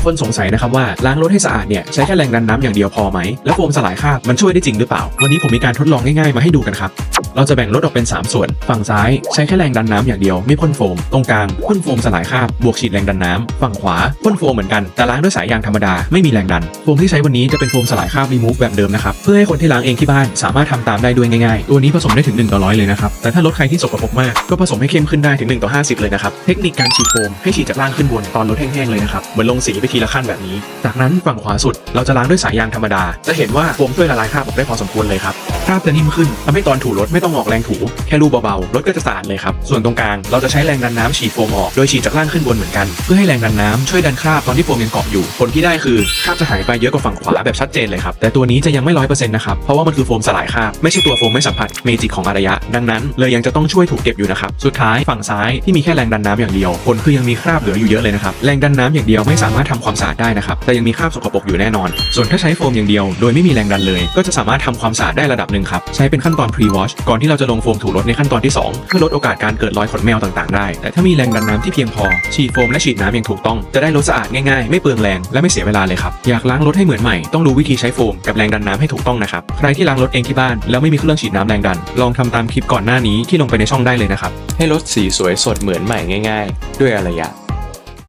ายคนสงสัยนะครับว่าล้างรถให้สะอาดเนี่ยใช้แค่แรงดันน้ำอย่างเดียวพอไหม แล้วโฟมสลายคราบมันช่วยได้จริงหรือเปล่า วันนี้ผมมีการทดลองง่ายๆมาให้ดูกันครับ เราจะแบ่งรถออกเป็น 3 ส่วน ฝั่งซ้ายใช้แค่แรงดันน้ำอย่างเดียวไม่พ่นโฟม ตรงกลางพ่นโฟมสลายคราบบวกฉีดแรงดันน้ำฝั่งขวาพ่นโฟมเหมือนกันแต่ล้างด้วยสายยางธรรมดาไม่มีแรงดัน โฟมที่ใช้วันนี้จะเป็นโฟมสลายคราบรีมูฟแบบเดิมนะครับเพื่อให้คนที่ล้างเองที่บ้านสามารถทำตามได้ด้วยง่ายๆ ตัวนี้ผสมได้ถึง1ต่อร้อยเลยนะครับแต่ถ้ารถใครที่สกปรกมากก็ผสมให้เข้มขึ้นได้ถึง1ต่อ50 เลยนะครับเทคนิคการฉีดโฟมให้ฉีดจากล่างขึ้นบนตอนรถแห้งๆเลยนะครับเหมือนลงสีไปทีละขั้นแบบนี้ จากนั้นฝั่งขวาสุดเราจะล้างด้วยสายยางธรรมดา จะเห็นว่าโฟมช่วยละลายคราบออกได้พอสมควรเลยครับคราบจะนิ่มขึ้นทำให้ตอนถูรถไม่ต้องออกแรงถู แค่รูเบาๆรถก็จะสะอาดเลยครับ ส่วนตรงกลางเราจะใช้แรงดันน้ำฉีดโฟมออก โดยฉีดจากล่างขึ้นบนเหมือนกัน เพื่อให้แรงดันน้ำช่วยดันคราบตอนที่โฟมยังเกาะอยู่ ผลที่ได้คือคราบจะหายไปเยอะกว่าฝั่งขวาแบบชัดเจนเลยครับ แต่ตัวนี้จะยังไม่ร้อยเปอร์เซ็นต์นะครับ เพราะว่ามันคือโฟมสลายคราบ ไม่ใช่ตัวโฟมไม่สัมผัสเมจิกของอารยะ ดังนั้นเลยยังจะต้องช่วยถูกเก็บอยู่นะครับ สุดท้ายฝั่งซ้ายที่มีแค่แรงดันน้ำอย่างเดียว ผลคือยังมีคราบเหลืออยู่เยอะเลยนะครับ แรงดันน้ำอย่างเดียวไม่สามารถทำความสะอาดได้นะครับ แต่ยังมีคราบสกปรกอยู่แน่นอน ส่วนถ้าใช้โฟมอย่างเดียว โดยไม่มีแรงดันเลย ก็จะสามารถทำความสะอาดได้ระดับหนึ่งครับ ใช้เป็นขั้นตอน pre wash ก่อนที่เราจะลงโฟมถูรถในขั้นตอนที่ 2 เพื่อลดโอกาสการเกิดรอยขนแมวต่างๆได้ แต่ถ้ามีแรงดันน้ำที่เพียงพอ ฉีดโฟมและฉีดน้ำอย่างถูกต้อง จะได้รถสะอาดง่ายๆ ไม่เปลืองแรงและไม่เสียเวลาเลยครับ อยากล้างรถให้เหมือนใหม่ ต้องรู้วิธีใช้โฟมกับแรงดันน้ำให้ถูกต้องนะครับ ใครที่ล้างรถเองที่บ้านแล้วไม่มีเครื่องฉีดน้ำแรงดัน ลองทำตามคลิปก่อนหน้านี้ที่ลงไปในช่องได้เลยนะครับ ให้รถสีสวยสดเหมือนใหม่ง่าย ๆ ด้วยอารยะ